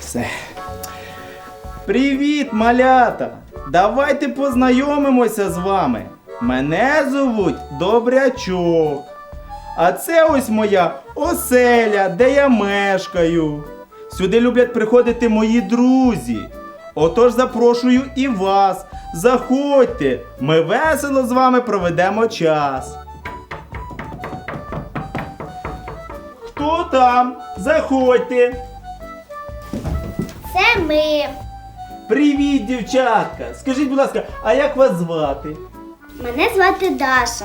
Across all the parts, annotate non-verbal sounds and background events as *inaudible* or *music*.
Все. Привіт, малята! Давайте познайомимося з вами. Мене звуть Добрячок. А це ось моя оселя, де я мешкаю. Сюди люблять приходити мої друзі. Отож запрошую і вас. Заходьте, ми весело з вами проведемо час. Там? Заходьте. Це ми. Привіт, дівчатка! Скажіть, будь ласка, а як вас звати? Мене звати Даша.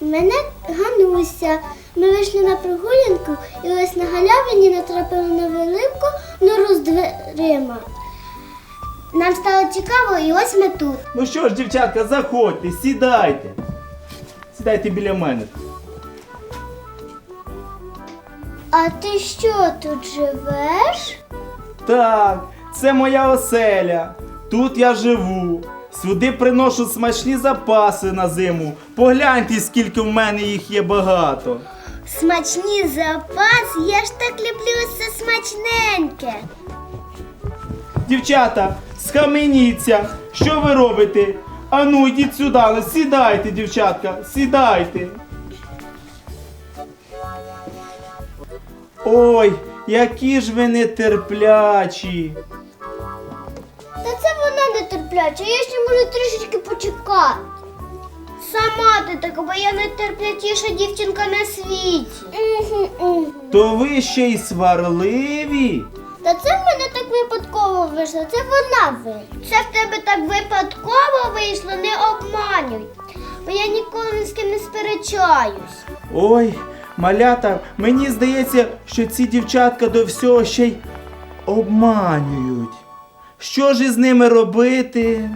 Мене Гануся. Ми вийшли на прогулянку і ось на галявині натрапили на велику нору з дверима. Нам стало цікаво, і ось ми тут. Ну що ж, дівчатка, заходьте, сідайте. Сідайте біля мене. А ти що тут живеш? Так, це моя оселя. Тут я живу. Сюди приношу смачні запаси на зиму. Погляньте, скільки в мене їх є багато. Смачні запас, я ж так люблю все смачненьке. Дівчата, схаменіться. Що ви робите? Ану, йдіть сюди, сідайте, дівчатка, сідайте. Ой, які ж ви нетерплячі. Та це вона не терпляча, я ще можу трішечки почекати. Сама ти така, бо я найтерплячіша дівчинка на світі. То ви ще й сварливі? Та це в мене так випадково вийшло, це вона вийшла. Це в тебе так випадково вийшло, не обманюй. Бо я ніколи ні з ким не сперечаюсь. Ой, малята, мені здається, що ці дівчатка до всього ще й обманюють. Що ж із ними робити?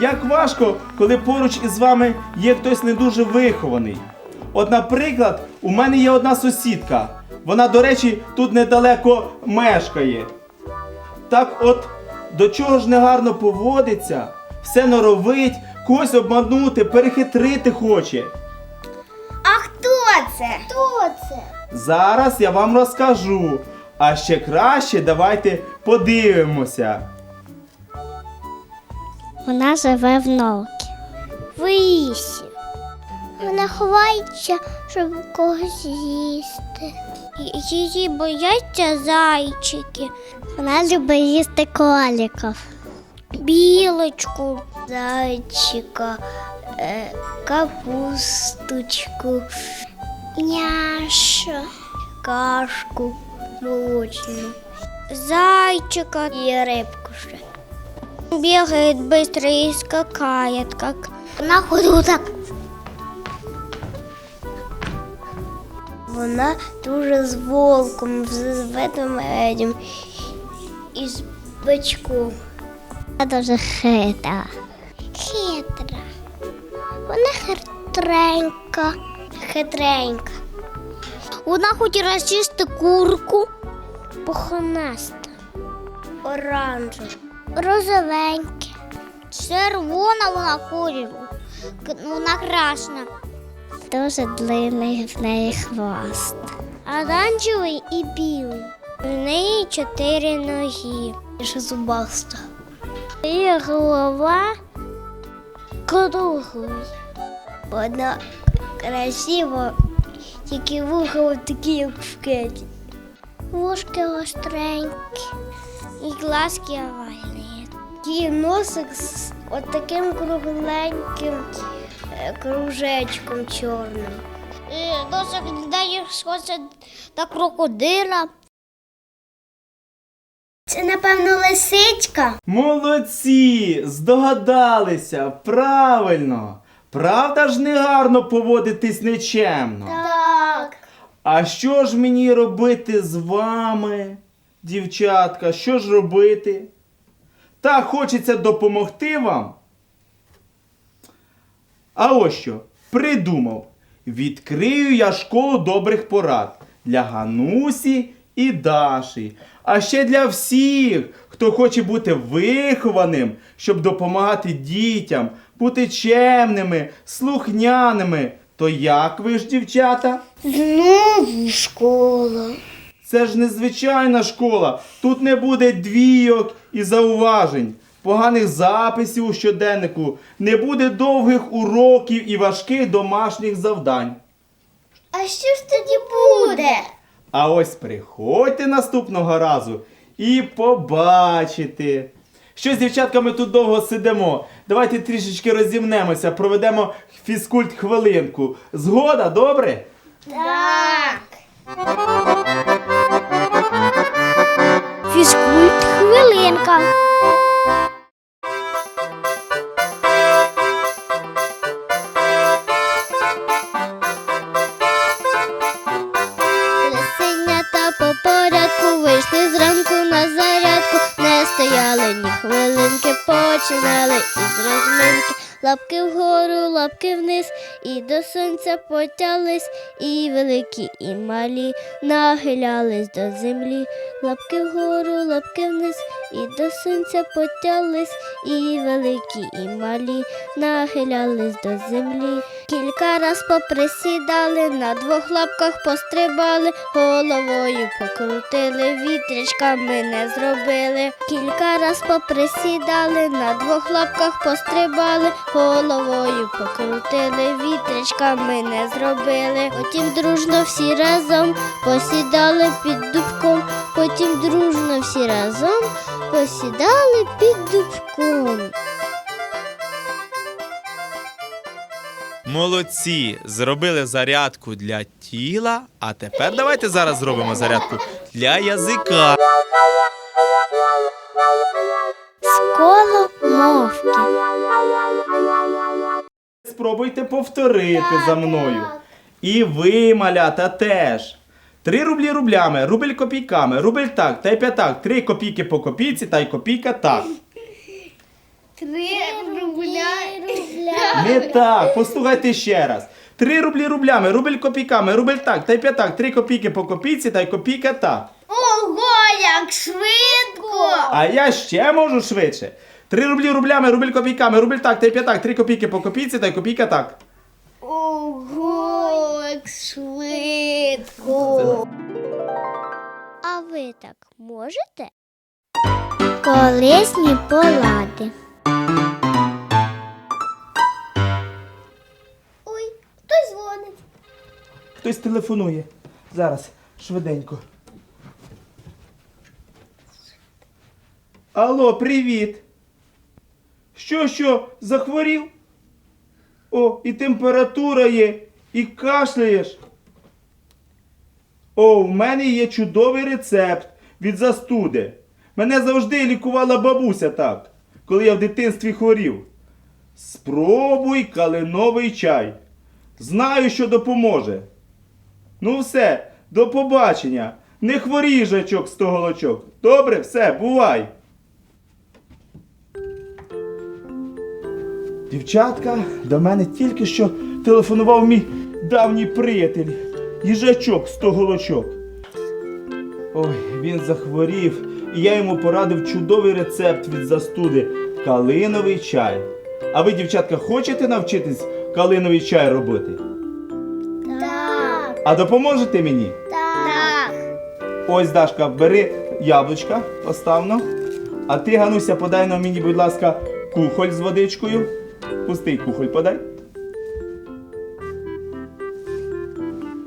Як важко, коли поруч із вами є хтось не дуже вихований. От, наприклад, у мене є одна сусідка. Вона, до речі, тут недалеко мешкає. Так от, до чого ж негарно поводиться, все норовить, когось обманути, перехитрити хоче. Це? Хто це? Зараз я вам розкажу. А ще краще давайте подивимося. Вона живе в науки. В лісі. Вона ховається, щоб когось з'їсти. Її бояться зайчики. Вона любить їсти коліків. Білочку, зайчика, е, капусточку, няша, кашку молочну, зайчика і рибку ще. Бегает быстро и скакает, как на ходу так. Вона дуже з волком, з ведмедем і з бичком. Вона дуже хитра. Хитра. Вона хитренька. Хитренька. Вона хоче розчисти курку. Похонаста. Оранжева. Розовеньке. Червона вона кольору. Вона красна. Дуже длинний в неї хвост. Оранжевий і білий. В неї чотири ноги. Ще зубаста. Її голова круглий. Вона красива, тільки вуха такі, як в кеті. Вушки остренькі і глазки овальні. І носик з от таким кругленьким е, кружечком чорним. Носик дає схоже до крокодила. Це, напевно, лисичка. Молодці! Здогадалися! Правильно! Правда ж не гарно поводитись нечемно? Так. А що ж мені робити з вами, дівчатка? Що ж робити? Так хочеться допомогти вам. А ось що, придумав. Відкрию я школу добрих порад для Ганусі і Даші. А ще для всіх, хто хоче бути вихованим, щоб допомагати дітям, бути чемними, слухняними. То як ви ж, дівчата? Знову школа. Це ж незвичайна школа. Тут не буде двійок і зауважень, поганих записів у щоденнику, не буде довгих уроків і важких домашніх завдань. А що ж тоді буде? А ось приходьте наступного разу і побачите. Що з дівчатками тут довго сидимо? Давайте трішечки розімнемося, проведемо фізкульт хвилинку. Згода, добре? Так. Фізкульт хвилинка. Лапки вниз, і до сонця потялись, і великі, і малі нахилялись до землі. Лапки вгору, лапки вниз, і до сонця потялись, і великі, і малі нахилялись до землі. Кілька раз поприсідали, на двох лапках пострибали, головою покрутили, вітрячками не зробили. Кілька раз поприсідали, на двох лапках пострибали, головою покрутили, вітрячками не зробили. Потім дружно всі разом посідали під дубком, потім дружно всі разом посідали під дубком. Молодці! Зробили зарядку для тіла, а тепер давайте зараз зробимо зарядку для язика. Сколомовки. Спробуйте повторити за мною. І ви, малята, теж. Три рублі рублями, рубль копійками, рубль так, та й п'ятак, три копійки по копійці, та й копійка так. Три рубля. *laughs* Не так, послухайте ще раз. Три рублі рублями, рубль копійками, рубль так, та й п'ятак, три копійки по копійці, та й копійка так. Ого, як швидко! А я ще можу швидше. Три рублі рублями, рубль копійками, рубль так, та й п'ятак, три копійки по копійці, та й копійка так. Ого, як швидко. А ви так можете? Колесні полади. Хтось телефонує. Зараз, швиденько. Алло, привіт. Що, що, захворів? О, і температура є, і кашляєш. О, в мене є чудовий рецепт від застуди. Мене завжди лікувала бабуся так, коли я в дитинстві хворів. Спробуй калиновий чай. Знаю, що допоможе. Ну все, до побачення. Не хворій жачок того. Добре, все, бувай. Дівчатка, до мене тільки що телефонував мій давній приятель, їжачок того. Ой, він захворів, і я йому порадив чудовий рецепт від застуди калиновий чай. А ви, дівчатка, хочете навчитись калиновий чай робити? А допоможете мені? Так. Ось, Дашка, бери яблучка, поставно. А ти, Гануся, подай нам мені, будь ласка, кухоль з водичкою. Пустий кухоль подай.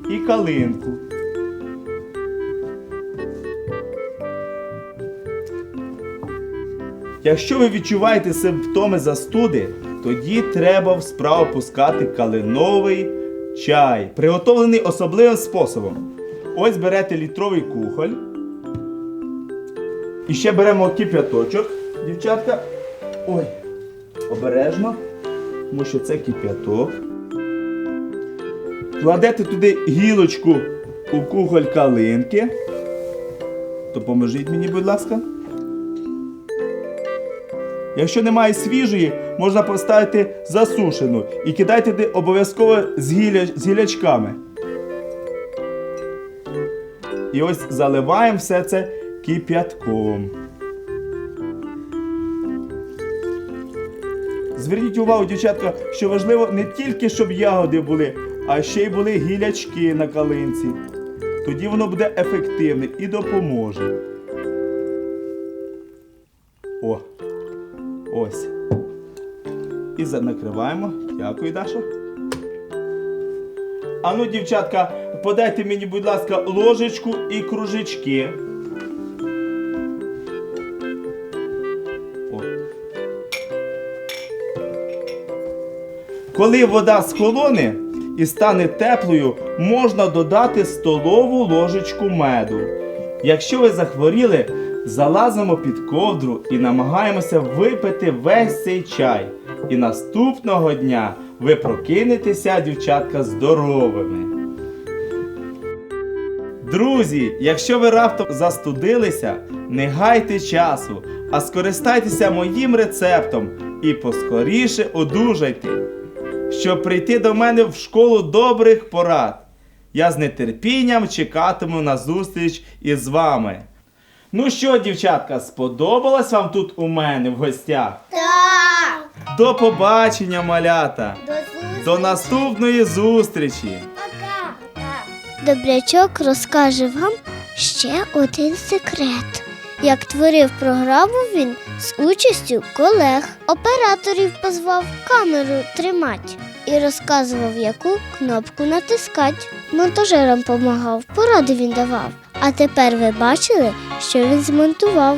І калинку. Якщо ви відчуваєте симптоми застуди, тоді треба в справу пускати калиновий чай, приготовлений особливим способом. Ось берете літровий кухоль. І ще беремо кип'яточок, дівчатка. Ой, обережно. тому що це кип'яток. Кладете туди гілочку у кухоль калинки. Допоможіть мені, будь ласка. Якщо немає свіжої, можна поставити засушену і кидайте обов'язково з, гілля... з гілячками. І ось заливаємо все це кип'ятком. Зверніть увагу, дівчатка, що важливо не тільки, щоб ягоди були, а ще й були гілячки на калинці. Тоді воно буде ефективне і допоможе. О, ось. І накриваємо. Дякую, Даша. А ну, дівчатка, подайте мені, будь ласка, ложечку і кружечки. Коли вода схолоне і стане теплою, можна додати столову ложечку меду. Якщо ви захворіли, залазимо під ковдру і намагаємося випити весь цей чай. І наступного дня ви прокинетеся, дівчатка, здоровими. Друзі, якщо ви раптом застудилися, не гайте часу, а скористайтеся моїм рецептом і поскоріше одужайте, щоб прийти до мене в школу добрих порад. Я з нетерпінням чекатиму на зустріч із вами. Ну що, дівчатка, сподобалось вам тут у мене в гостях? Так. До побачення, малята! До зустрічі. До наступної зустрічі! Пока. Добрячок розкаже вам ще один секрет. Як творив програму він з участю колег, операторів позвав камеру тримати і розказував, яку кнопку натискать. Монтажерам помагав, поради він давав. А тепер ви бачили, що він змонтував.